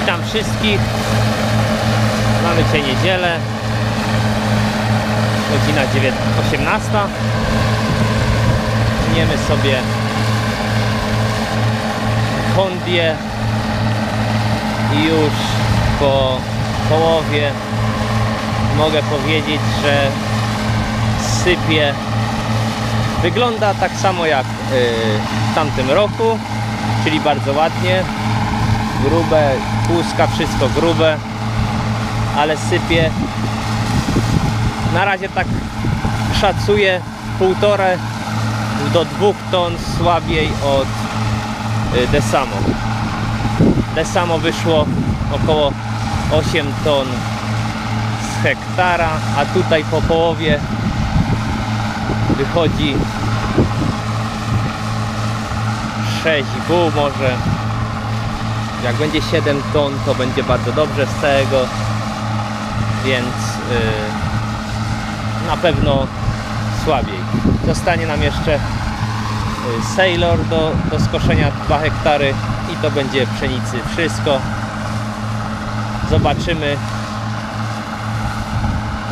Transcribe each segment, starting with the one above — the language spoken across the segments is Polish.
Witam wszystkich. Mamy dzisiaj niedzielę. Godzina 9 18. Tniemy sobie Hondię i już po połowie mogę powiedzieć, że sypie wygląda tak samo jak y, w tamtym roku, czyli bardzo ładnie grube, kłuska, wszystko grube, ale sypie. Na razie tak szacuję półtore do dwóch ton słabiej od y, Desamo. Desamo wyszło około 8 ton z hektara, a tutaj po połowie wychodzi 6,5 może jak będzie 7 ton, to będzie bardzo dobrze z całego, więc yy, na pewno słabiej. Zostanie nam jeszcze yy, Sailor do, do skoszenia 2 hektary i to będzie pszenicy wszystko. Zobaczymy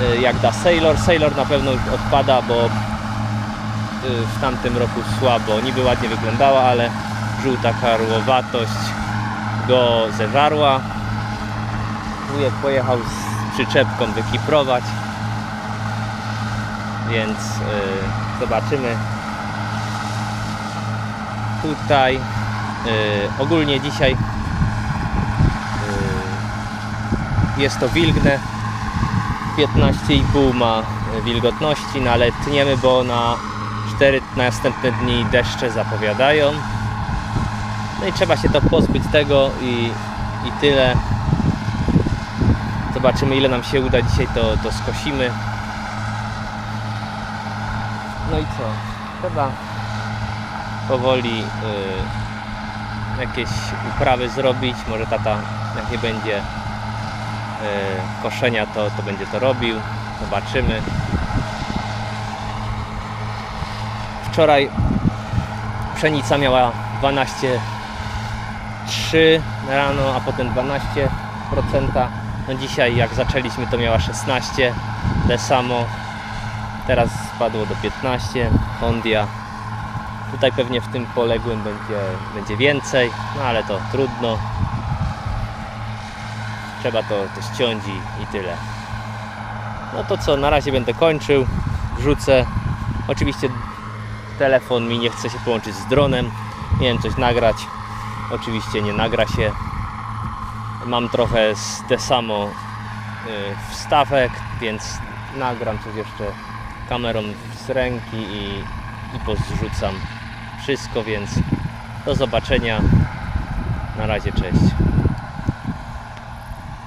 yy, jak da Sailor. Sailor na pewno już odpada, bo yy, w tamtym roku słabo, niby ładnie wyglądała, ale żółta karłowatość go zeżarła. Wujek pojechał z przyczepką wykiprować, więc yy, zobaczymy. Tutaj yy, ogólnie dzisiaj yy, jest to wilgne. 15,5 ma wilgotności, no ale tniemy, bo na 4 następne dni deszcze zapowiadają. No i trzeba się to pozbyć tego i, i tyle. Zobaczymy ile nam się uda dzisiaj to, to skosimy. No i co? Trzeba powoli y, jakieś uprawy zrobić. Może tata jak nie będzie y, koszenia to, to będzie to robił. Zobaczymy. Wczoraj pszenica miała 12 3 rano, a potem 12%. No dzisiaj jak zaczęliśmy to miała 16, te samo. Teraz spadło do 15, Hondia. Tutaj pewnie w tym poległym będzie, będzie więcej, no ale to trudno. Trzeba to, to ściąć i, i tyle. No to co, na razie będę kończył. Wrzucę. Oczywiście telefon mi nie chce się połączyć z dronem. Miałem coś nagrać Oczywiście nie nagra się. Mam trochę te samo y, wstawek, więc nagram coś jeszcze kamerą z ręki i, i pozrzucam wszystko, więc do zobaczenia. Na razie, cześć.